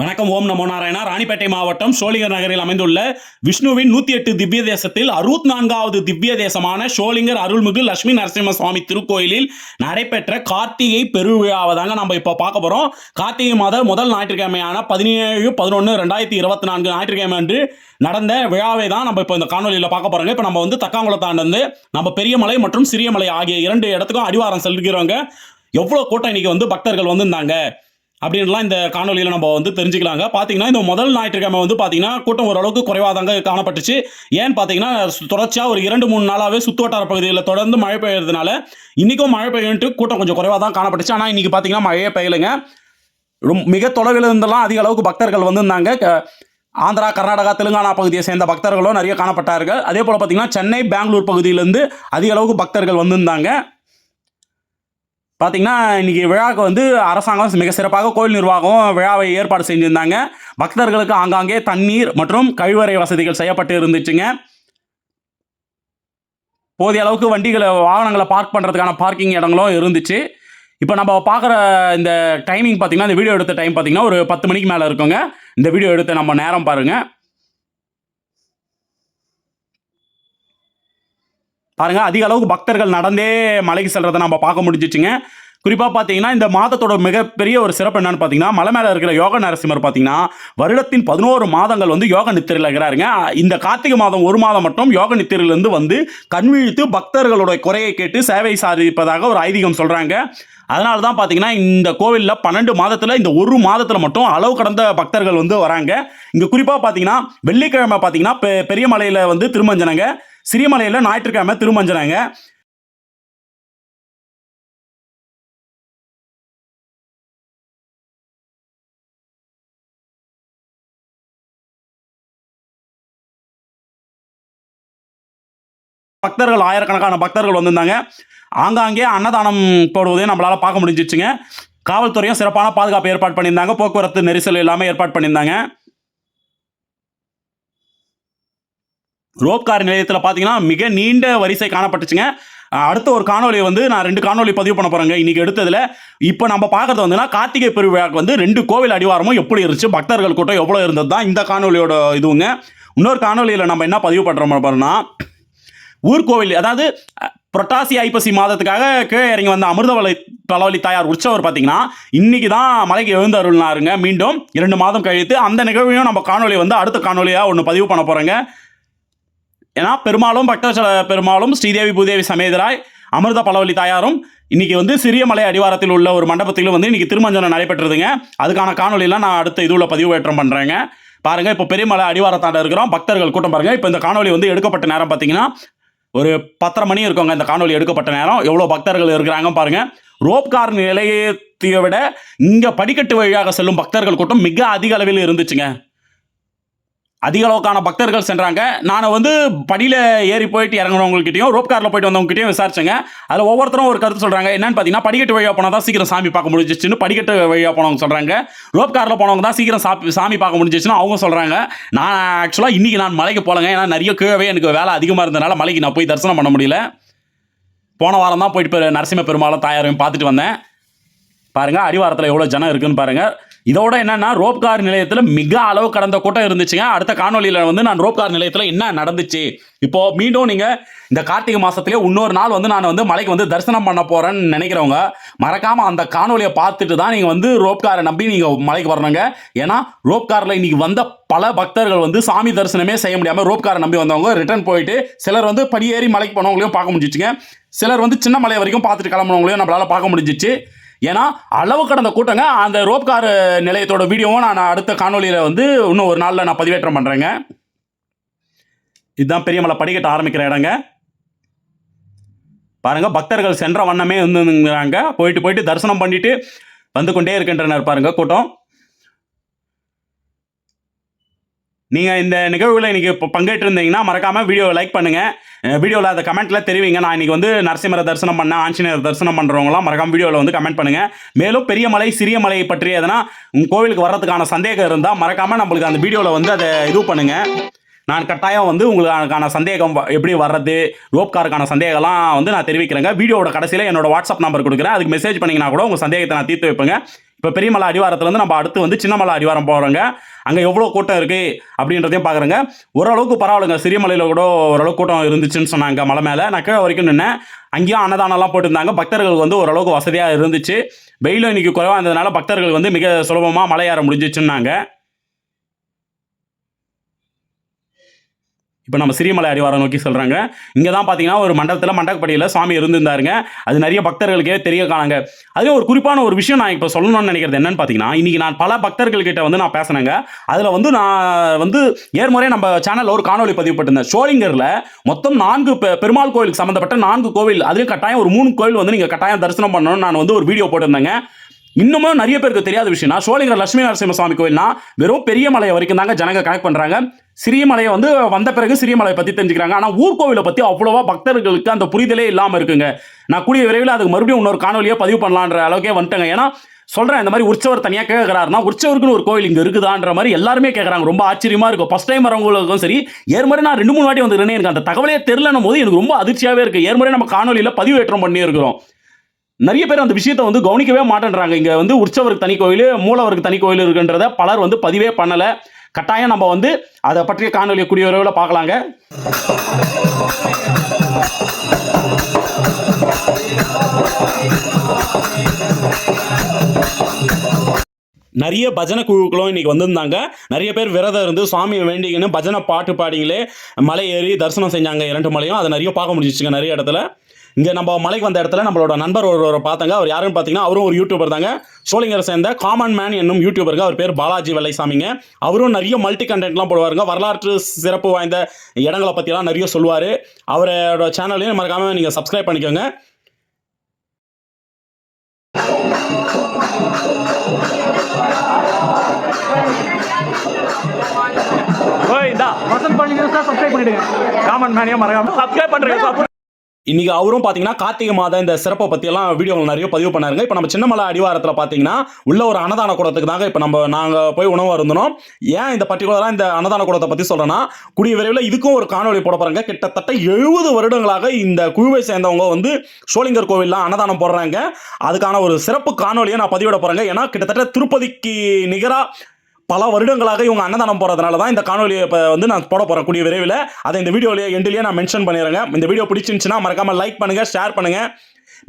வணக்கம் ஓம் நமோ நாராயணா. ராணிப்பேட்டை மாவட்டம் சோளிங்கர் நகரில் அமைந்துள்ள விஷ்ணுவின் நூத்தி எட்டு திவ்ய தேசத்தில் அறுபத்தி நான்காவது திவ்ய தேசமான சோளிங்கர் அருள்மிகு லட்சுமி நரசிம்ம சுவாமி திருக்கோயிலில் நடைபெற்ற கார்த்திகை பெருவிழாவை தாங்க நம்ம இப்போ பார்க்க போறோம். கார்த்திகை மாத முதல் ஞாயிற்றுக்கிழமையான பதினேழு பதினொன்று ரெண்டாயிரத்தி இருபத்தி நான்கு ஞாயிற்றுக்கிழமை அன்று நடந்த விழாவை தான் நம்ம இப்போ இந்த காணொலியில் பார்க்க போறோங்க. இப்போ நம்ம வந்து தக்காங்குளத்தாண்டு நம்ம பெரியமலை மற்றும் சிறியமலை ஆகிய இரண்டு இடத்துக்கும் அடிவாரம் செல்கிறவங்க. எவ்வளோ கூட்டம் இன்னைக்கு வந்து பக்தர்கள் வந்திருந்தாங்க? அப்படின்லாம் இந்த காணொலியில் நம்ம வந்து தெரிஞ்சுக்கலாங்க. பார்த்தீங்கன்னா இந்த முதல் ஞாயிற்றுக்கிழமை வந்து பார்த்தீங்கன்னா கூட்டம் ஓரளவுக்கு குறைவாக தாங்க காணப்பட்டுச்சு. ஏன்னு பார்த்தீங்கன்னா தொடர்ச்சியாக ஒரு இரண்டு மூணு நாளாகவே சுற்று பகுதியில் தொடர்ந்து மழை பெய்யறதுனால இன்றைக்கும் மழை பெய்யுன்ட்டு கூட்டம் கொஞ்சம் குறைவாக தான் காணப்பட்டுச்சு. ஆனால் இன்றைக்கி பார்த்தீங்கன்னா மழையே பெய்யலைங்க. ரொம்ப மிக தொலைவில் இருந்தெல்லாம் அதிக அளவுக்கு பக்தர்கள் வந்திருந்தாங்க. க- ஆந்திரா கர்நாடகா தெலுங்கானா பகுதியை சேர்ந்த பக்தர்களும் நிறைய காணப்பட்டார்கள். அதே போல் பார்த்தீங்கன்னா சென்னை பெங்களூர் பகுதியிலேருந்து அதிக அளவுக்கு பக்தர்கள் வந்திருந்தாங்க. பார்த்தீங்கன்னா இன்னைக்கு விழாவுக்கு வந்து அரசாங்கம் மிக சிறப்பாக கோயில் நிர்வாகம் விழாவை ஏற்பாடு செஞ்சுருந்தாங்க. பக்தர்களுக்கு ஆங்காங்கே தண்ணீர் மற்றும் கழிவறை வசதிகள் செய்யப்பட்டு இருந்துச்சுங்க. போதிய அளவுக்கு வண்டிகளை வாகனங்களை பார்க் பண்ணுறதுக்கான பார்க்கிங் இடங்களும் இருந்துச்சு. இப்போ நம்ம பார்க்குற இந்த டைமிங் பார்த்தீங்கன்னா இந்த வீடியோ எடுத்த டைம் பார்த்தீங்கன்னா ஒரு பத்து மணிக்கு மேலே இருக்குங்க. இந்த வீடியோ எடுத்த நம்ம நேரம் பாருங்கள் பாருங்க அதிக அளவுக்கு பக்தர்கள் நடந்தே மலைக்கு செல்றதை நம்ம பார்க்க முடிஞ்சிச்சுங்க. குறிப்பாக பார்த்தீங்கன்னா இந்த மாதத்தோட மிகப்பெரிய ஒரு சிறப்பு என்னன்னு பார்த்தீங்கன்னா மலை மேலே இருக்கிற யோக நரசிம்மர் பார்த்தீங்கன்னா வருடத்தின் பதினோரு மாதங்கள் வந்து யோக நித்திரையில் இருக்கிறாருங்க. இந்த கார்த்திகை மாதம் ஒரு மாதம் மட்டும் யோக நித்திரையிலேருந்து வந்து கண்விழித்து பக்தர்களோட குறையை கேட்டு சேவை சாதிப்பதாக ஒரு ஐதீகம் சொல்கிறாங்க அதனால தான் பார்த்தீங்கன்னா இந்த கோவிலில் பன்னெண்டு மாதத்தில் இந்த ஒரு மாதத்தில் மட்டும் அளவு கடந்த பக்தர்கள் வந்து வராங்க. இங்கே குறிப்பாக பார்த்தீங்கன்னா வெள்ளிக்கிழமை பார்த்தீங்கன்னா பெ பெரிய மலையில் வந்து திருமஞ்சனங்க. சிறியமலையில் ஞாயிற்றுக்கிழமை திருமஞ்சனங்க. பக்தர்கள் ஆயிரக்கணக்கான பக்தர்கள் வந்திருந்தாங்க. ஆங்காங்கே அன்னதானம் போடுவதையும் நம்மளால் பார்க்க முடிஞ்சிச்சுங்க. காவல்துறையும் சிறப்பான பாதுகாப்பு ஏற்பாடு பண்ணியிருந்தாங்க. போக்குவரத்து நெரிசல் எல்லாமே ஏற்பாடு பண்ணியிருந்தாங்க. ரோப்கார் நிலையத்தில் பார்த்தீங்கன்னா மிக நீண்ட வரிசை காணப்பட்டுச்சுங்க. அடுத்த ஒரு காணொலி வந்து நான் ரெண்டு காணொலி பதிவு பண்ண போகிறேங்க இன்னைக்கு எடுத்ததில் இப்போ நம்ம பார்க்கறது வந்துன்னா கார்த்திகை பெருவிழாக்கு வந்து ரெண்டு கோவில் அடிவாரமும் எப்படி இருந்துச்சு பக்தர்கள் கூட்டம் எவ்வளோ இருந்தது தான் இந்த காணொலியோட இதுவுங்க. இன்னொரு காணொலியில் நம்ம என்ன பதிவு பண்ணுறோம் பாருன்னா ஊர்கோவில் அதாவது புரட்டாசி ஐப்பசி மாதத்துக்காக கீழே இறங்கி வந்த அமிர்தவலை பலவழி தாயார் உற்சவர் பார்த்தீங்கன்னா இன்னைக்கு தான் மலைக்கு எழுந்தருள்னாருங்க மீண்டும் இரண்டு மாதம் கழித்து அந்த நிகழ்வையும் நம்ம காணொலி வந்து அடுத்த காணொலியாக ஒன்று பதிவு பண்ண போகிறோங்க ஏன்னா பெருமாளும் பக்தசல பெருமாளும் ஸ்ரீதேவி பூதேவி சமேதராய் அமிர்த பலவழி தாயாரும் இன்னைக்கு வந்து சிறிய மலை அடிவாரத்தில் உள்ள ஒரு மண்டபத்திலும் வந்து இன்னைக்கு திருமஞ்சனம் நடைபெற்றதுங்க. அதுக்கான காணொலியெல்லாம் நான் அடுத்த இதுவில் பதிவேற்றம் பண்ணுறேங்க பாருங்கள் இப்போ பெரியமலை அடிவாரத்தாண்ட இருக்கிறோம். பக்தர்கள் கூட்டம் பாருங்க. இப்போ இந்த காணொலி வந்து எடுக்கப்பட்ட நேரம் பார்த்தீங்கன்னா ஒரு பத்தரை மணி இருக்குங்க இந்த காணொலி எடுக்கப்பட்ட நேரம். எவ்வளோ பக்தர்கள் இருக்கிறாங்க பாருங்கள் ரோப்கார் நிலையத்தை விட இங்கே படிக்கட்டு வழியாக செல்லும் பக்தர்கள் கூட்டம் மிக அதிக அளவில் இருந்துச்சுங்க. அதிக அளவுக்கான பக்தர்கள் சென்றாங்க. நான் வந்து படியில் ஏறி போயிட்டு இறங்குறவங்ககிட்டயும் ரோப் காரில் போயிட்டு வந்தவங்ககிட்டயும் விசாரிச்சேங்க. அதில் ஒவ்வொருத்தரும் ஒரு கருத்து சொல்கிறாங்க என்னன்னு பார்த்தீங்கன்னா படிக்கட்டு வழியாக போனால் தான் சீக்கிரம் சாமி பார்க்க முடிஞ்சிச்சுன்னு படிக்கட்டு வழியாக போனவங்க சொல்கிறாங்க ரோப் காரில் போனவங்க தான் சீக்கிரம் சாப்பி சாமி பார்க்க முடிஞ்சிச்சுன்னு அவங்க சொல்கிறாங்க நான் ஆக்சுவலாக இன்றைக்கி நான் மலைக்கு போகலங்க ஏன்னா நிறைய கீழவே எனக்கு வேலை அதிகமாக இருந்தனால மலைக்கு நான் போய் தரிசனம் பண்ண முடியல. போன வாரம் தான் போயிட்டு நரசிம்ம பெருமாளும் தாயாரையும் பார்த்துட்டு வந்தேன். பாருங்கள் அடிவாரத்தில் எவ்வளோ ஜனம் இருக்குன்னு பாருங்கள் இதோட என்னன்னா ரோப்கார் நிலையத்தில் மிக அளவு கடந்த கூட்டம் இருந்துச்சுங்க. அடுத்த காணொலியில் வந்து நான் ரோப்கார் நிலையத்தில் என்ன நடந்துச்சு? இப்போ மீண்டும் நீங்கள் இந்த கார்த்திகை மாதத்துலேயே இன்னொரு நாள் வந்து நான் வந்து மலைக்கு வந்து தரிசனம் பண்ண போகிறேன்னு நினைக்கிறவங்க மறக்காமல் அந்த காணொலியை பார்த்துட்டு தான் நீங்கள் வந்து ரோப்காரை நம்பி நீங்கள் மலைக்கு வரணுங்க. ஏன்னா ரோப்காரில் இன்னைக்கு வந்த பல பக்தர்கள் வந்து சாமி தரிசனமே செய்ய முடியாமல் ரோப்காரை நம்பி வந்தவங்க ரிட்டர்ன் போயிட்டு சிலர் வந்து படியேறி மலைக்கு போனவங்களையும் பார்க்க முடிஞ்சிச்சுங்க. சிலர் வந்து சின்ன மலை வரைக்கும் பார்த்துட்டு கிளம்புனவங்களையும் நம்மளால் பார்க்க முடிஞ்சிச்சு. ஏன்னா அளவு கடந்த கூட்டங்க அந்த ரோப்கார் நிலையத்தோட வீடியோவும் நான் அடுத்த காணொலியில் வந்து இன்னும் ஒரு நாளில் நான் பதிவேற்றம் பண்ணுறேங்க இதுதான் பெரியமலை படிக்கட்ட ஆரம்பிக்கிற இடங்க. பாருங்க பக்தர்கள் சென்ற வண்ணமே வந்துங்கிறாங்க போயிட்டு போயிட்டு தரிசனம் பண்ணிட்டு வந்து கொண்டே இருக்கின்றனர் பாருங்கள் கூட்டம். நீங்கள் இந்த நிகழ்வுகளை இன்னைக்கு இப்போ பங்கேற்று இருந்தீங்கன்னா மறக்காம வீடியோவை லைக் பண்ணுங்கள் வீடியோவில் அதை கமெண்ட்டில் தெரிவிங்க. நான் இன்றைக்கி வந்து நரசிம்மரை தரிசனம் பண்ணேன் ஆஞ்சநேயர் தரிசனம் பண்ணுறவங்களாம் மறக்காமல் வீடியோவில் வந்து கமெண்ட் பண்ணுங்கள் மேலும் பெரிய மலை சிறிய மலை பற்றி எதனா உங்கள் கோவிலுக்கு வர்றதுக்கான சந்தேகம் இருந்தால் மறக்காமல் நம்மளுக்கு அந்த வீடியோவில் வந்து அதை இது பண்ணுங்கள் நான் கட்டாயம் வந்து உங்களுக்கான சந்தேகம் வ- எப்படி வர்றது ரோப்காருக்கான சந்தேகம்லாம் வந்து நான் தெரிவிக்கிறேங்க. வீடியோட கடைசியில் என்னோட வாட்ஸ்அப் நம்பர் கொடுக்குறேன். அதுக்கு மெசேஜ் பண்ணிங்கன்னா கூட உங்கள் சந்தேகத்தை நான் தீர்த்து வைப்பேங்க. இப்போ பெரியமலை அடிவாரத்துலேருந்து நம்ம அடுத்து வந்து சின்னமலை அடிவாரம் போகிறோங்க அங்கே எவ்வளோ கூட்டம் இருக்குது அப்படின்றதையும் பார்க்குறேங்க ஓரளவுக்கு பரவாயில்லைங்க. சிறியமலையில் கூட ஓரளவுக்கு கூட்டம் இருந்துச்சுன்னு சொன்னாங்க மலை மேலே. நான் கீழே வரைக்கும் நின்னேன். அங்கேயும் அன்னதானம்லாம் போட்டிருந்தாங்க. பக்தர்களுக்கு வந்து ஓரளவுக்கு வசதியாக இருந்துச்சு. வெயிலும் இன்னைக்கு குறைவாக இருந்ததுனால பக்தர்கள் வந்து மிக சுலபமாக மலை ஏற முடிஞ்சிச்சுன்னாங்க. இப்போ நம்ம சிறியமலை அடிவாரம் நோக்கி சொல்கிறாங்க இங்கே தான் பார்த்தீங்கன்னா ஒரு மண்டபத்தில் மண்டக்கப்படியில் சுவாமி இருந்திருந்தாருங்க. அது நிறைய பக்தர்களுக்கே தெரிய காணாங்க. அதுவே ஒரு குறிப்பான ஒரு விஷயம் நான் இப்போ சொல்லணும்னு நினைக்கிறது என்னன்னு பார்த்தீங்கன்னா இன்றைக்கி நான் பல பக்தர்கள்கிட்ட வந்து நான் பேசினேங்க. அதில் வந்து நான் வந்து ஏற்முறை நம்ம சேனலில் ஒரு காணொளி பதிவு பட்டிருந்தேன் ஷோலிங்கரில் மொத்தம் நான்கு பெ- பெருமாள் கோயிலுக்கு சம்மந்தப்பட்ட நான்கு கோவில் அதுலேயும் கட்டாயம் ஒரு மூணு கோவில் வந்து நீங்கள் கட்டாயம் தரிசனம் பண்ணணும்னு நான் வந்து ஒரு வீடியோ போட்டிருந்தேங்க. இன்னமும் நிறைய பேருக்கு தெரியாத விஷயம்னா சோழிங்கர் லட்சுமி நரசிம்ம சுவாமி கோயில்னா வெறும் பெரிய மலையை வரைக்கும் தாங்க ஜனங்க கனெக்ட் பண்ணுறாங்க சிறியமலையை வந்து வந்த பிறகு சிறியமலையை பற்றி தெரிஞ்சுக்கிறாங்க. ஆனால் ஊர்கோவிலை பற்றி அவ்வளோவா பக்தர்களுக்கு அந்த புரிதலே இல்லாமல் இருக்குங்க. நான் கூடிய விரைவில் அதுக்கு மறுபடியும் இன்னொரு காணொலியை பதிவு பண்ணலான்ற அளவுக்கே வந்துட்டேங்க. ஏன்னா சொல்கிறேன் இந்த மாதிரி உற்சவர் தனியாக கேட்குறாருன்னா உற்சவருக்குன்னு ஒரு கோவில் இங்கே இருக்குதான்ற மாதிரி எல்லாருமே கேட்குறாங்க ரொம்ப ஆச்சரியமாக இருக்கும். ஃபர்ஸ்ட் டைம் வரவங்களுக்கும் சரி ஏற்மறை நான் ரெண்டு மூணு வாட்டி வந்துருக்கேன் எனக்கு அந்த தகவலே தெரிலனும் போது எனக்கு ரொம்ப அதிர்ச்சியாகவே இருக்குது ஏற்மறை நம்ம காணொலியில் பதிவேற்றம் பண்ணியிருக்கிறோம். நிறைய பேர் அந்த விஷயத்தை வந்து கவனிக்கவே மாட்டேன்றாங்க. இங்கே வந்து உற்சவருக்கு தனி கோயில் மூலவருக்கு தனி கோயில் இருக்குன்றத பலர் வந்து பதிவே பண்ணலை. கட்டாயம் நம்ம வந்து அதை பற்றிய காணொலியை கூடிய விரைவில் பார்க்கலாங்க. நிறைய பஜனை குழுக்களும் இன்றைக்கி வந்திருந்தாங்க. நிறைய பேர் விரதம் இருந்து சுவாமியை வேண்டிக்கின்னு பஜனை பாட்டு பாடிங்களே மலை ஏறி தரிசனம் செஞ்சாங்க இரண்டு மலையும். அதை நிறைய பார்க்க முடிஞ்சிச்சுங்க நிறைய இடத்துல. இங்கே நம்ம மலைக்கு வந்த இடத்துல நம்மளோட நண்பர் ஒருவரை பார்த்தாங்க. அவர் யாருன்னு பார்த்தீங்கன்னா அவரும் ஒரு யூடியூபர் தாங்க. சோழிங்கரை சேர்ந்த காமன் மேன் என்னும் யூடியூபருக்கு அவர் பேர் பாலாஜி வெள்ளைசாமிங்க. அவரும் நிறைய மல்டி கண்டென்ட்லாம் போடுவாருங்க. வரலாற்று சிறப்பு வாய்ந்த இடங்களை பற்றிலாம் நிறைய சொல்லுவார். அவரோட சேனலையும் மறக்காமல் நீங்கள் சப்ஸ்கிரைப் பண்ணிக்கோங்க. ஓய் இந்தா வசந்த் பண்ணி சப்ஸ்கிரைப் பண்ணிடுங்க. காமன் மேனையும் மறக்காம சப்ஸ்கிரைப் பண்ணுறீங்க இன்னைக்கு அவரும் பார்த்தீங்கன்னா கார்த்திகை மாதம் இந்த சிறப்பை பற்றியெல்லாம் வீடியோவில் நிறைய பதிவு பண்ணாருங்க. இப்போ நம்ம சின்னமலை அடிவாரத்தில் பார்த்தீங்கன்னா உள்ள ஒரு அன்னதான கூடத்துக்கு தாங்க இப்போ நம்ம நாங்கள் போய் உணவு இருந்தோம் ஏன் இந்த பர்டிகுலராக இந்த அன்னதான கூடத்தை பற்றி சொல்கிறேன்னா கூடிய விரைவில் இதுக்கும் ஒரு காணொளி போட போகிறாங்க கிட்டத்தட்ட எழுபது வருடங்களாக இந்த குழுவை சேர்ந்தவங்க வந்து சோளிங்கர் கோவிலில் அன்னதானம் போடுறாங்க. அதுக்கான ஒரு சிறப்பு காணொலியை நான் பதிவிட போகிறேங்க ஏன்னா கிட்டத்தட்ட திருப்பதிக்கு நிகராக பல வருடங்களாக இவங்க அன்னதானம் போகிறதுனால தான் இந்த காணொலியை இப்போ வந்து நான் போட போகிறேன் கூடிய விரைவில். அதை இந்த வீடியோலேயே எண்டிலேயே நான் மென்ஷன் பண்ணிடுறேங்க. இந்த வீடியோ பிடிச்சிருந்துச்சுன்னா மறக்காமல் லைக் பண்ணுங்கள் ஷேர் பண்ணுங்கள்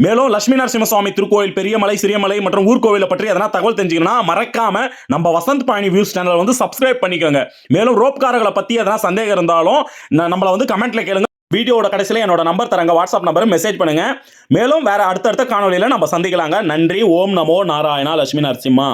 மேலும் லட்சுமி நரசிம்மசுவாமி திருக்கோயில் பெரியமலை சிறியமலை மற்றும் ஊர்கோவிலை பற்றி எதனா தகவல் தெரிஞ்சுக்கணும்னா மறக்காம நம்ம வசந்த் பாணி வியூஸ் சேனல் வந்து சப்ஸ்கிரைப் பண்ணிக்கோங்க. மேலும் ரோப்காரர்களை பற்றி எதனா சந்தேகம் இருந்தாலும் நம்மளை வந்து கமெண்ட்ல கேளுங்க. வீடியோட கடைசியில் என்னோட நம்பர் தரங்க. வாட்ஸ்அப் நம்பர் மெசேஜ் பண்ணுங்க. மேலும் வேற அடுத்தடுத்த காணொலியில் நம்ம சந்திக்கலாங்க. நன்றி. ஓம் நமோ நாராயணா லட்சுமி நரசிம்மா.